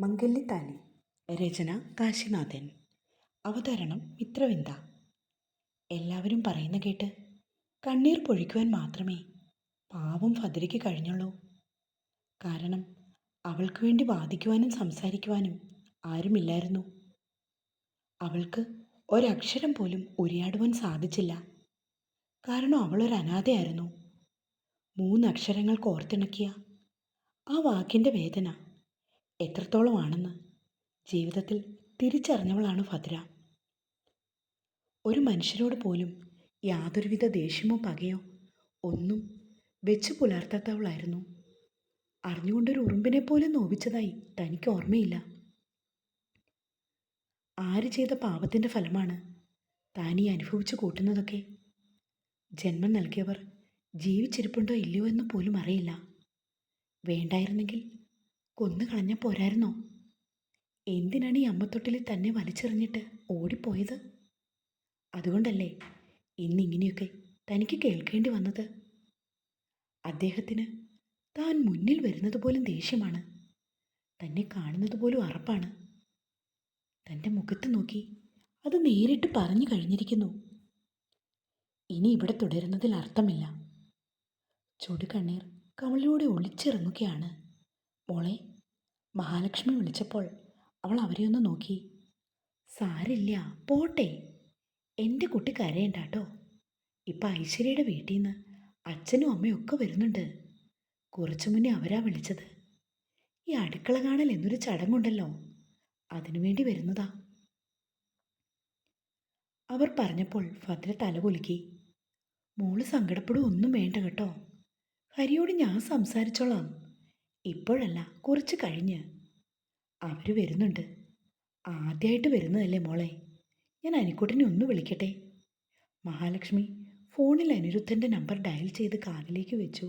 മംഗല്യത്താലി രചന കാശിനാഥൻ. അവതരണം മിത്രവിന്ദ. എല്ലാവരും പറയുന്ന കേട്ട് കണ്ണീർ പൊഴിക്കുവാൻ മാത്രമേ പാവം ഫതിരയ്ക്ക് കഴിഞ്ഞുള്ളൂ. കാരണം അവൾക്ക് വേണ്ടി വാദിക്കുവാനും സംസാരിക്കുവാനും ആരുമില്ലായിരുന്നു. അവൾക്ക് ഒരക്ഷരം പോലും ഉരിയാടുവാൻ സാധിച്ചില്ല. കാരണം അവളൊരു അനാഥയായിരുന്നു. മൂന്നക്ഷരങ്ങൾ കോർത്തിണക്കിയ ആ വാക്കിന്റെ വേദന എത്രത്തോളമാണെന്ന് ജീവിതത്തിൽ തിരിച്ചറിഞ്ഞവളാണ് ഭദ്ര ഒരു മനുഷ്യരോട് പോലും യാതൊരുവിധ ദേഷ്യമോ പകയോ ഒന്നും വെച്ച് പുലർത്താത്തവളായിരുന്നു. അറിഞ്ഞുകൊണ്ടൊരു ഉറുമ്പിനെ പോലെ നോവിച്ചതായി തനിക്ക് ഓർമ്മയില്ല. ആര് ചെയ്ത പാപത്തിന്റെ ഫലമാണ് താനീ അനുഭവിച്ചു കൂട്ടുന്നതൊക്കെ? ജന്മം നൽകിയവർ ജീവിച്ചിരിപ്പുണ്ടോ ഇല്ലയോ എന്ന് പോലും അറിയില്ല. വേണ്ടായിരുന്നെങ്കിൽ കൊന്നു കളഞ്ഞ പോരായിരുന്നോ? എന്തിനാണ് ഈ അമ്മത്തൊട്ടിൽ തന്നെ വലിച്ചെറിഞ്ഞിട്ട് ഓടിപ്പോയത്? അതുകൊണ്ടല്ലേ ഇന്നിങ്ങനെയൊക്കെ തനിക്ക് കേൾക്കേണ്ടി വന്നത്? അദ്ദേഹത്തിന് താൻ മുന്നിൽ വരുന്നത് പോലും ദേഷ്യമാണ്. തന്നെ കാണുന്നത് പോലും അറപ്പാണ്. തന്റെ മുഖത്ത് നോക്കി അത് നേരിട്ട് പറഞ്ഞു കഴിഞ്ഞിരിക്കുന്നു. ഇനി ഇവിടെ തുടരുന്നതിൽ അർത്ഥമില്ല. ചുടുകണ്ണീർ കവളിലൂടെ ഒളിച്ചിറങ്ങുകയാണ്. മോളെ മഹാലക്ഷ്മി വിളിച്ചപ്പോൾ അവൾ അവരെ ഒന്ന് നോക്കി. സാരില്ല പോട്ടെ. എന്റെ കുട്ടി കരയണ്ട കേട്ടോ ഇപ്പം ഐശ്വര്യയുടെ വീട്ടിൽ നിന്ന് അച്ഛനും അമ്മയും ഒക്കെ വരുന്നുണ്ട്. കുറച്ചു മുന്നേ അവരാ വിളിച്ചത്. ഈ അടുക്കള കാണൽ എന്നൊരു ചടങ്ങുണ്ടല്ലോ. അതിനുവേണ്ടി വരുന്നതാ. അവർ പറഞ്ഞപ്പോൾ ഭദ്ര തലകുലുക്കി മോൾ സങ്കടപ്പെടുക ഒന്നും വേണ്ട കേട്ടോ. ഹരിയോട് ഞാൻ സംസാരിച്ചോളാം. ഇപ്പോഴല്ല കുറച്ച് കഴിഞ്ഞ്. അവർ വരുന്നുണ്ട്. ആദ്യമായിട്ട് വരുന്നതല്ലേ മോളെ? ഞാൻ അനിക്കുട്ടനെ ഒന്ന് വിളിക്കട്ടെ? മഹാലക്ഷ്മി ഫോണിൽ അനിരുദ്ധന്റെ നമ്പർ ഡയൽ ചെയ്ത് കാതിലേക്ക് വെച്ചു.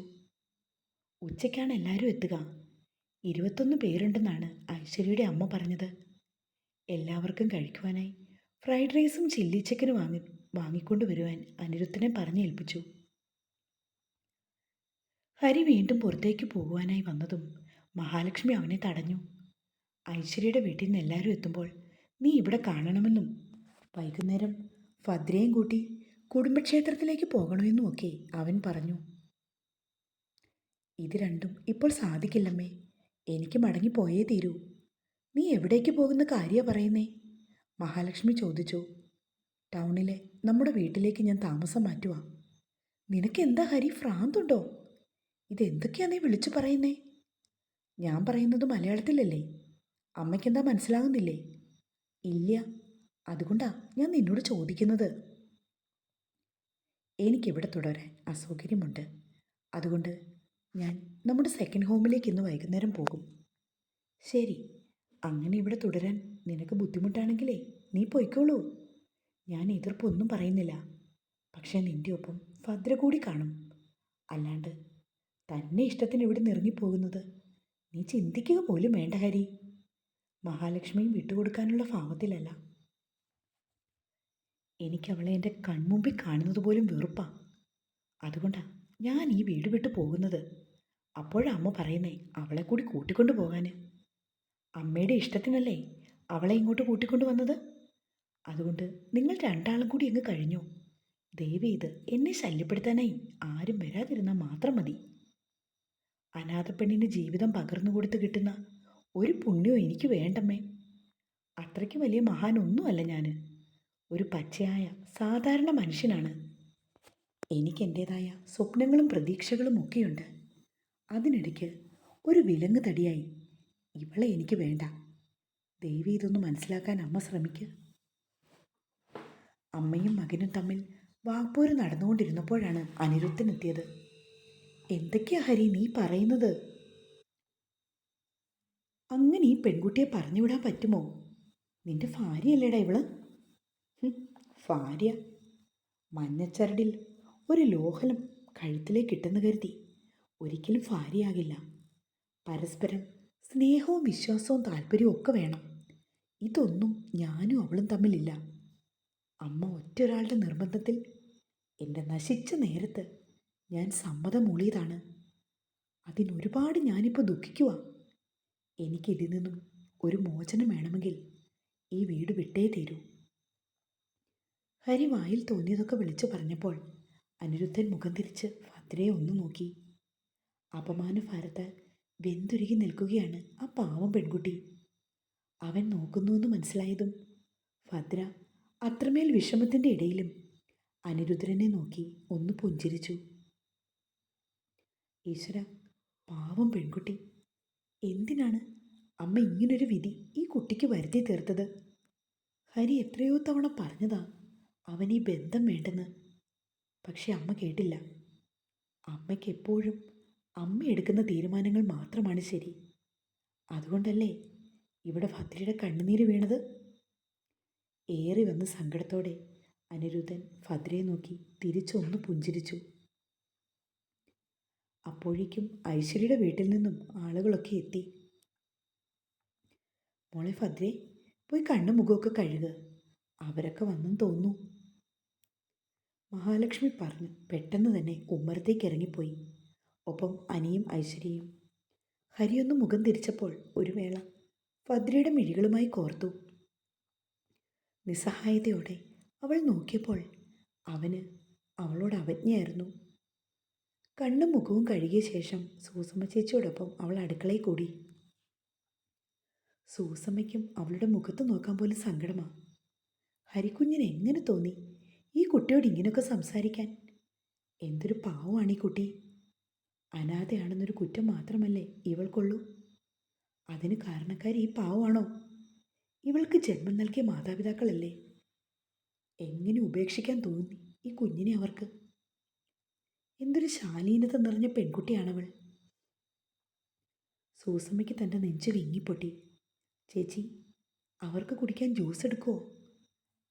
ഉച്ചയ്ക്കാണ് എല്ലാവരും എത്തുക. ഇരുപത്തൊന്ന് പേരുണ്ടെന്നാണ് ഐശ്വര്യയുടെ അമ്മ പറഞ്ഞത്. എല്ലാവർക്കും കഴിക്കുവാനായി ഫ്രൈഡ് റൈസും ചില്ലി ചിക്കനും വാങ്ങി വാങ്ങിക്കൊണ്ട് വരുവാൻ അനിരുദ്ധനെ പറഞ്ഞേൽപ്പിച്ചു. ഹരി വീണ്ടും പുറത്തേക്ക് പോകുവാനായി വന്നതും മഹാലക്ഷ്മി അവനെ തടഞ്ഞു. ഐശ്വര്യയുടെ വീട്ടിൽ നിന്ന് എല്ലാവരും എത്തുമ്പോൾ നീ ഇവിടെ കാണണമെന്നും വൈകുന്നേരം ഭദ്രയും കൂട്ടി കുടുംബക്ഷേത്രത്തിലേക്ക് പോകണമെന്നും ഒക്കെ അവൻ പറഞ്ഞു. ഇത് രണ്ടും ഇപ്പോൾ സാധിക്കില്ലമ്മേ. എനിക്ക് മടങ്ങിപ്പോയേ തീരൂ. നീ എവിടേക്ക് പോകുന്ന കാര്യ പറയുന്നേ? മഹാലക്ഷ്മി ചോദിച്ചു. ടൗണിലെ നമ്മുടെ വീട്ടിലേക്ക് ഞാൻ താമസം മാറ്റുക നിനക്ക് എന്താ ഹരി ഭ്രാന്തുണ്ടോ? ഇതെന്തൊക്കെയാ നീ വിളിച്ചു പറയുന്നേ? ഞാൻ പറയുന്നത് മലയാളത്തിലല്ലേ? അമ്മയ്ക്കെന്താ മനസ്സിലാകുന്നില്ലേ? ഇല്ല അതുകൊണ്ടാ ഞാൻ നിന്നോട് ചോദിക്കുന്നത്. എനിക്കിവിടെ തുടരാൻ അസൗകര്യമുണ്ട്. അതുകൊണ്ട് ഞാൻ നമ്മുടെ സെക്കൻഡ് ഹോമിലേക്ക് ഇന്ന് വൈകുന്നേരം പോകും. ശരി അങ്ങനെ ഇവിടെ തുടരാൻ നിനക്ക് ബുദ്ധിമുട്ടാണെങ്കിലേ നീ പോയിക്കോളൂ. ഞാൻ എതിർപ്പൊന്നും പറയുന്നില്ല. പക്ഷേ നിന്റെ ഒപ്പം ഭദ്ര കൂടി കാണും. അല്ലാണ്ട് തന്നെ ഇഷ്ടത്തിന് ഇവിടെ നിറങ്ങിപ്പോകുന്നത് നീ ചിന്തിക്കുക പോലും വേണ്ട ഹരി. മഹാലക്ഷ്മിയും വിട്ടുകൊടുക്കാനുള്ള ഭാവത്തിലല്ല. എനിക്കവളെ എന്റെ കൺമുമ്പിൽ കാണുന്നത് പോലും വെറുപ്പാ. അതുകൊണ്ടാണ് ഞാൻ ഈ വീട് വിട്ടു പോകുന്നത്. അപ്പോഴമ്മ പറയുന്നേ അവളെ കൂടി കൂട്ടിക്കൊണ്ടു പോകാൻ അമ്മയുടെ ഇഷ്ടത്തിനല്ലേ അവളെ ഇങ്ങോട്ട് കൂട്ടിക്കൊണ്ടു വന്നത്? അതുകൊണ്ട് നിങ്ങൾ രണ്ടാളും കൂടി അങ്ങ് കഴിഞ്ഞു? ദേവി ഇത് എന്നെ ശല്യപ്പെടുത്താനായി ആരും വരാതിരുന്നാൽ മാത്രം മതി. അനാഥപ്പെണ്ണിന് ജീവിതം പകർന്നു കൊടുത്ത് കിട്ടുന്ന ഒരു പുണ്യവും എനിക്ക് വേണ്ടമ്മേ. അത്രയ്ക്ക് വലിയ മഹാനൊന്നുമല്ല ഞാൻ ഒരു പച്ചയായ സാധാരണ മനുഷ്യനാണ്. എനിക്ക് എന്റേതായ സ്വപ്നങ്ങളും പ്രതീക്ഷകളും ഒക്കെയുണ്ട്. അതിനിടയ്ക്ക് ഒരു വിലങ്ങ് തടിയായി. ഇവളെ എനിക്ക് വേണ്ട. ദേവി ഇതൊന്ന് മനസ്സിലാക്കാൻ അമ്മ ശ്രമിക്കുക അമ്മയും മകനും തമ്മിൽ വാഗ്പോര് നടന്നുകൊണ്ടിരുന്നപ്പോഴാണ് അനിരുദ്ധനെത്തിയത് എന്തൊക്കെയാ ഹരി നീ പറയുന്നത്? അങ്ങനെ ഈ പെൺകുട്ടിയെ പറഞ്ഞുവിടാൻ പറ്റുമോ? നിന്റെ ഭാര്യയല്ലേടാ ഇവൾ? ഭാര്യ. മഞ്ഞച്ചരടിൽ ഒരു ലോഹലം കഴുത്തിലേക്ക് ഇട്ടെന്ന് കരുതി. ഒരിക്കലും ഭാര്യയാകില്ല. പരസ്പരം സ്നേഹവും വിശ്വാസവും താല്പര്യവും ഒക്കെ വേണം. ഇതൊന്നും ഞാനും അവളും തമ്മിലില്ല. അമ്മ ഒറ്റൊരാളുടെ നിർബന്ധത്തിൽ എന്റെ നശിച്ച നേരത്ത് ഞാൻ സമ്മതം മൂളിയതാണ്. അതിനൊരുപാട് ഞാനിപ്പോൾ ദുഃഖിക്കുക എനിക്കിതിൽ നിന്നും ഒരു മോചനം വേണമെങ്കിൽ ഈ വീട് വിട്ടേ തീരൂ. ഹരി വായിൽ തോന്നിയതൊക്കെ വിളിച്ചു പറഞ്ഞപ്പോൾ അനിരുദ്ധൻ മുഖം തിരിച്ച് ഭദ്രയെ ഒന്ന് നോക്കി. അപമാന അപമാനഭാരത്താൽ വെന്തുരുകി നിൽക്കുകയാണ് ആ പാവം പെൺകുട്ടി. അവൻ നോക്കുന്നുവെന്ന് മനസ്സിലായതും ഭദ്ര അത്രമേൽ വിഷമത്തിന്റെ ഇടയിലും അനിരുദ്ധനെ നോക്കി ഒന്ന് പുഞ്ചിരിച്ചു. ഈശ്വര പാവം പെൺകുട്ടി. എന്തിനാണ് അമ്മ ഇങ്ങനൊരു വിധി ഈ കുട്ടിക്ക് വരുത്തി തീർത്തത്? ഹരി എത്രയോ തവണ പറഞ്ഞതാ അവൻ ഈ ബന്ധം വേണ്ടെന്ന്. പക്ഷെ അമ്മ കേട്ടില്ല. അമ്മയ്ക്ക് എപ്പോഴും അമ്മ എടുക്കുന്ന തീരുമാനങ്ങൾ മാത്രമാണ് ശരി. അതുകൊണ്ടല്ലേ ഇവിടെ ഭദ്രയുടെ കണ്ണുനീര് വീണത്? ഏറി വന്ന സങ്കടത്തോടെ അനിരുദ്ധൻ ഭദ്രയെ നോക്കി തിരിച്ചൊന്ന് പുഞ്ചിരിച്ചു. അപ്പോഴേക്കും ഐശ്വര്യയുടെ വീട്ടിൽ നിന്നും ആളുകളൊക്കെ എത്തി. മോളെ ഭദ്രേ പോയി കണ്ണു മുഖമൊക്കെ കഴുകുക അവരൊക്കെ വന്നെന്ന് തോന്നുന്നു. മഹാലക്ഷ്മി പറഞ്ഞു പെട്ടെന്ന് തന്നെ ഉമ്മറത്തേക്ക് ഇറങ്ങിപ്പോയി. ഒപ്പം അനിയും ഐശ്വര്യയും. ഹരിയൊന്ന് മുഖം തിരിച്ചപ്പോൾ ഒരു വേള ഭദ്രയുടെ മിഴികളുമായി കോർത്തു. നിസ്സഹായതയോടെ അവൾ നോക്കിയപ്പോൾ അവന് അവളോട് അവജ്ഞയായിരുന്നു. കണ്ണും മുഖവും കഴുകിയ ശേഷം സൂസമ്മ ചേച്ചിയോടൊപ്പം അവൾ അടുക്കളയിൽ കൂടി. സൂസമ്മയ്ക്കും അവളുടെ മുഖത്ത് നോക്കാൻ പോലും സങ്കടമാ. ഹരിക്കുഞ്ഞിന് എങ്ങനെ തോന്നി ഈ കുട്ടിയോട് ഇങ്ങനെയൊക്കെ സംസാരിക്കാൻ? എന്തൊരു പാവമാണ് ഈ കുട്ടി. അനാഥയാണെന്നൊരു കുറ്റം മാത്രമല്ലേ ഇവൾക്കുള്ളൂ. അതിന് കാരണക്കാരി ഈ പാവമാണോ? ഇവൾക്ക് ജന്മം നൽകിയ മാതാപിതാക്കളല്ലേ? എങ്ങനെ ഉപേക്ഷിക്കാൻ തോന്നി ഈ കുഞ്ഞിനെ അവർക്ക്? എന്തൊരു ശാലീനത നിറഞ്ഞ പെൺകുട്ടിയാണവൾ. സൂസമ്മയ്ക്ക് തന്റെ നെഞ്ച് വിങ്ങിപ്പൊട്ടി ചേച്ചി അവർക്ക് കുടിക്കാൻ ജ്യൂസ് എടുക്കുമോ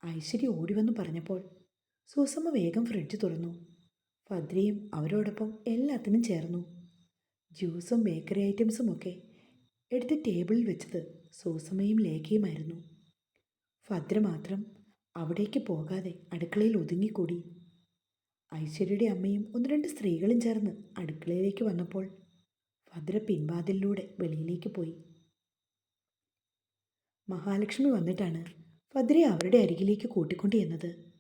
ഐശ്വര്യ ഓടി വന്ന് പറഞ്ഞപ്പോൾ സൂസമ്മ വേഗം ഫ്രിഡ്ജ് തുറന്നു. ഭദ്രയും അവരോടൊപ്പം എല്ലാത്തിനും ചേർന്നു. ജ്യൂസും ബേക്കറി ഐറ്റംസും ഒക്കെ എടുത്ത് ടേബിളിൽ വെച്ചത് സൂസമ്മയും ലേഖയുമായിരുന്നു. ഭദ്ര മാത്രം അവിടേക്ക് പോകാതെ അടുക്കളയിൽ ഒതുങ്ങിക്കൂടി. ഐശ്വര്യയുടെ അമ്മയും ഒന്ന് രണ്ട് സ്ത്രീകളും ചേർന്ന് അടുക്കളയിലേക്ക് വന്നപ്പോൾ ഭദ്ര പിൻവാതിലിലൂടെ വെളിയിലേക്ക് പോയി. മഹാലക്ഷ്മി വന്നിട്ടാണ് ഭദ്രയെ അവരുടെ അരികിലേക്ക് കൂട്ടിക്കൊണ്ടു ചെന്നത്.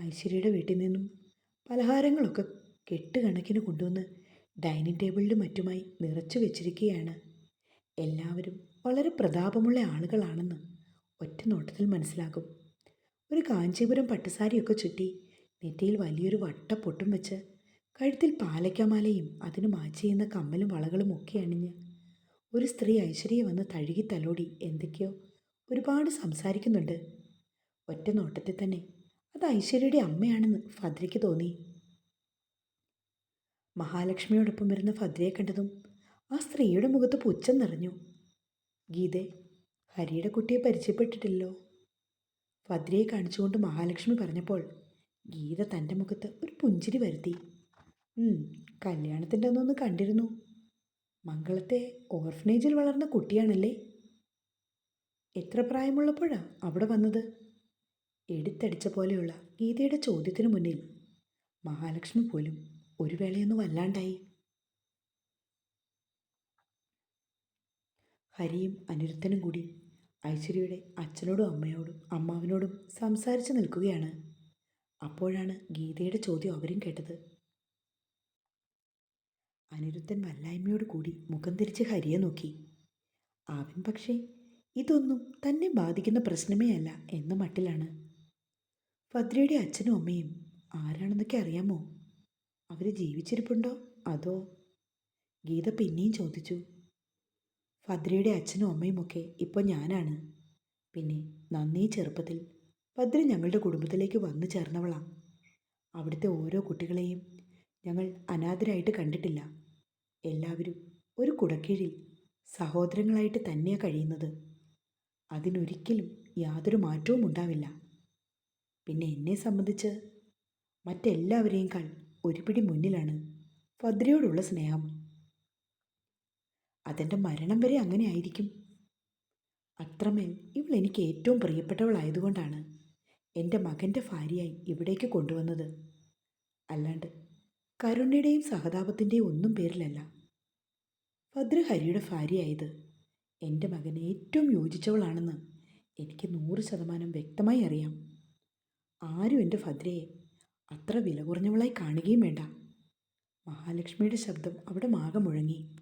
ഐശ്വര്യയുടെ വീട്ടിൽ നിന്നും പലഹാരങ്ങളൊക്കെ കെട്ടുകണക്കിന് കൊണ്ടുവന്ന് ഡൈനിങ് ടേബിളിലും മറ്റുമായി നിറച്ചു വെച്ചിരിക്കുകയാണ്. എല്ലാവരും വളരെ പ്രതാപമുള്ള ആളുകളാണെന്ന് ഒറ്റ നോട്ടത്തിൽ മനസ്സിലാകും. ഒരു കാഞ്ചീപുരം പട്ടുസാരിയൊക്കെ ചുറ്റി നെറ്റിയിൽ വലിയൊരു വട്ട പൊട്ടും വെച്ച് കഴുത്തിൽ പാലയ്ക്കമാലയും അതിന് മാച്ച് ചെയ്യുന്ന കമ്മലും വളകളും ഒക്കെ അണിഞ്ഞ് ഒരു സ്ത്രീ ഐശ്വര്യം വന്ന് തഴുകി തലോടി എന്തൊക്കെയോ ഒരുപാട് സംസാരിക്കുന്നുണ്ട്. ഒറ്റ നോട്ടത്തിൽ തന്നെ അത് ഐശ്വര്യയുടെ അമ്മയാണെന്ന് ഭദ്രയ്ക്ക് തോന്നി. മഹാലക്ഷ്മിയോടൊപ്പം വരുന്ന ഭദ്രയെ കണ്ടതും ആ സ്ത്രീയുടെ മുഖത്ത് പുച്ഛം നിറഞ്ഞു. ഗീതെ ഹരിയുടെ കുട്ടിയെ പരിചയപ്പെട്ടിട്ടില്ലോ ഭദ്രയെ കാണിച്ചുകൊണ്ട് മഹാലക്ഷ്മി പറഞ്ഞപ്പോൾ ഗീത തന്റെ മുഖത്ത് ഒരു പുഞ്ചിരി വരുത്തി. "ഉം, കല്യാണത്തിന്റെ അന്നൊന്ന് കണ്ടിരുന്നു. മംഗളത്തെ ഓർഫനേജിൽ വളർന്ന കുട്ടിയാണല്ലേ? എത്ര പ്രായമുള്ളപ്പോഴാ അവിടെ വന്നത്? എടുത്തടിച്ച പോലെയുള്ള ഗീതയുടെ ചോദ്യത്തിന് മുന്നിൽ മഹാലക്ഷ്മി പോലും ഒരു വേളയൊന്നും വല്ലാണ്ടായി. ഹരിയും അനിരുദ്ധനും കൂടി ഐശ്വര്യയുടെ അച്ഛനോടും അമ്മയോടും അമ്മാവിനോടും സംസാരിച്ചു നിൽക്കുകയാണ്. അപ്പോഴാണ് ഗീതയുടെ ചോദ്യം അവരും കേട്ടത്. അനിരുദ്ധൻ വല്ലായ്മയോട് കൂടി മുഖം തിരിച്ച് ഹരിയെ നോക്കി. അവൻ പക്ഷേ ഇതൊന്നും തന്നെ ബാധിക്കുന്ന പ്രശ്നമേ അല്ല എന്ന മട്ടിലാണ്. ഭദ്രയുടെ അച്ഛനും അമ്മയും ആരാണെന്നൊക്കെ അറിയാമോ? അവർ ജീവിച്ചിരിപ്പുണ്ടോ? അതോ? ഗീത പിന്നെയും ചോദിച്ചു. ഭദ്രയുടെ അച്ഛനും അമ്മയുമൊക്കെ ഇപ്പോൾ ഞാനാണ്. പിന്നെ നന്നേ ചെറുപ്പത്തിൽ ഭദ്ര ഞങ്ങളുടെ കുടുംബത്തിലേക്ക് വന്നു ചേർന്നവളാണ് അവിടുത്തെ ഓരോ കുട്ടികളെയും ഞങ്ങൾ അനാഥരായിട്ട് കണ്ടിട്ടില്ല. എല്ലാവരും ഒരു കുടക്കീഴിൽ സഹോദരങ്ങളായിട്ട് തന്നെയാണ് കഴിയുന്നത്. അതിനൊരിക്കലും യാതൊരു മാറ്റവും ഉണ്ടാവില്ല. പിന്നെ എന്നെ സംബന്ധിച്ച് മറ്റെല്ലാവരെയും ഒരു പിടി മുന്നിലാണ് ഭദ്രയോടുള്ള സ്നേഹം. അതെന്റെ മരണം വരെ അങ്ങനെ ആയിരിക്കും. അത്രമേൽ ഇവൾ എനിക്ക് ഏറ്റവും പ്രിയപ്പെട്ടവളായതുകൊണ്ടാണ് എന്റെ മകന്റെ ഭാര്യയായി ഇവിടേക്ക് കൊണ്ടുവന്നത്. അല്ലാണ്ട് കരുണയുടെയും സഹതാപത്തിന്റെയും ഒന്നും പേരിലല്ല. ഭദ്രഹരിയുടെ ഭാര്യയായത് എന്റെ മകൻ ഏറ്റവും യോജിച്ചവളാണെന്ന് എനിക്ക് നൂറ് ശതമാനം വ്യക്തമായി അറിയാം. ആരും എന്റെ ഭദ്രയെ അത്ര വില കുറഞ്ഞവളായി കാണുകയും വേണ്ട. മഹാലക്ഷ്മിയുടെ ശബ്ദം അവിടെ മാകെ മുഴങ്ങി.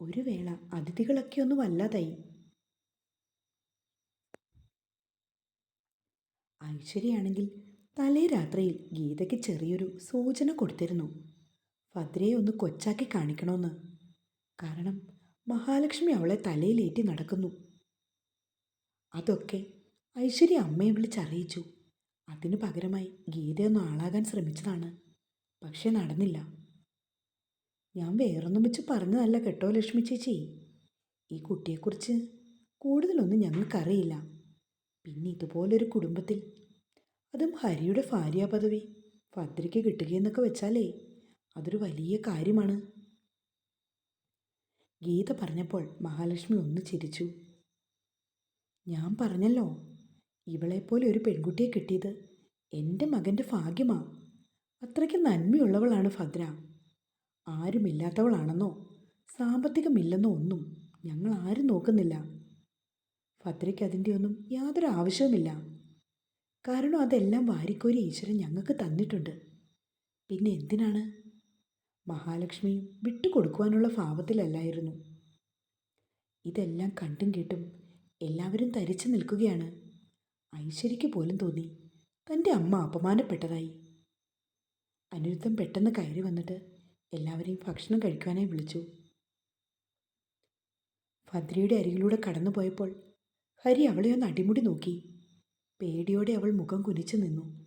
ഒരു വേള അതിഥികളൊക്കെ ഒന്ന് വല്ലാതായി ഐശ്വര്യയാണെങ്കിൽ തലേ രാത്രിയിൽ ഗീതയ്ക്ക് ചെറിയൊരു സൂചന കൊടുത്തിരുന്നു. ഭദ്രയെ ഒന്ന് കൊച്ചാക്കി കാണിക്കണമെന്ന് കാരണം മഹാലക്ഷ്മി അവളെ തലയിലേറ്റി നടക്കുന്നു. അതൊക്കെ ഐശ്വര്യ അമ്മയെ വിളിച്ചറിയിച്ചു. അതിനു പകരമായി ഗീതയൊന്ന് ആളാകാൻ ശ്രമിച്ചതാണ്. പക്ഷെ നടന്നില്ല. ഞാൻ വേറൊന്നും വെച്ച് പറഞ്ഞതല്ല കേട്ടോ ലക്ഷ്മി ചേച്ചി. ഈ കുട്ടിയെക്കുറിച്ച് കൂടുതലൊന്നും ഞങ്ങൾക്കറിയില്ല. പിന്നെ ഇതുപോലൊരു കുടുംബത്തിൽ. അതും ഹരിയുടെ ഭാര്യാ പദവി. ഭദ്രയ്ക്ക് കിട്ടുകയെന്നൊക്കെ വെച്ചാലേ അതൊരു വലിയ കാര്യമാണ്. ഗീത പറഞ്ഞപ്പോൾ മഹാലക്ഷ്മി ഒന്ന് ചിരിച്ചു. ഞാൻ പറഞ്ഞല്ലോ ഇവളെപ്പോലെ ഒരു പെൺകുട്ടിയെ കിട്ടിയത് എന്റെ മകന്റെ ഭാഗ്യമാ. അത്രയ്ക്ക് നന്മയുള്ളവളാണ് ഭദ്ര. ആരുമില്ലാത്തവളാണെന്നോ സാമ്പത്തികമില്ലെന്നോ ഒന്നും ഞങ്ങൾ ആരും നോക്കുന്നില്ല. ഭദ്രയ്ക്ക് അതിന്റെ ഒന്നും യാതൊരു ആവശ്യവുമില്ല. കാരണം അതെല്ലാം വാരിക്കോരി ഈശ്വരൻ ഞങ്ങൾക്ക് തന്നിട്ടുണ്ട്. പിന്നെ എന്തിനാണ്? മഹാലക്ഷ്മിയും വിട്ടുകൊടുക്കുവാനുള്ള ഭാവത്തിലല്ലായിരുന്നു. ഇതെല്ലാം കണ്ടും കേട്ടും എല്ലാവരും തരിച്ചു നിൽക്കുകയാണ്. ഐശ്വര്യയ്ക്ക് പോലും തോന്നി തന്റെ അമ്മ അപമാനപ്പെട്ടതായി. അനിരുദ്ധം പെട്ടെന്ന് കയറി വന്നിട്ട് എല്ലാവരെയും ഭക്ഷണം കഴിക്കുവാനായി വിളിച്ചു. ഭദ്രയുടെ അരികിലൂടെ കടന്നുപോയപ്പോൾ ഹരി അവളെ ഒന്ന് അടിമുടി നോക്കി. പേടിയോടെ അവൾ മുഖം കുനിച്ചു നിന്നു.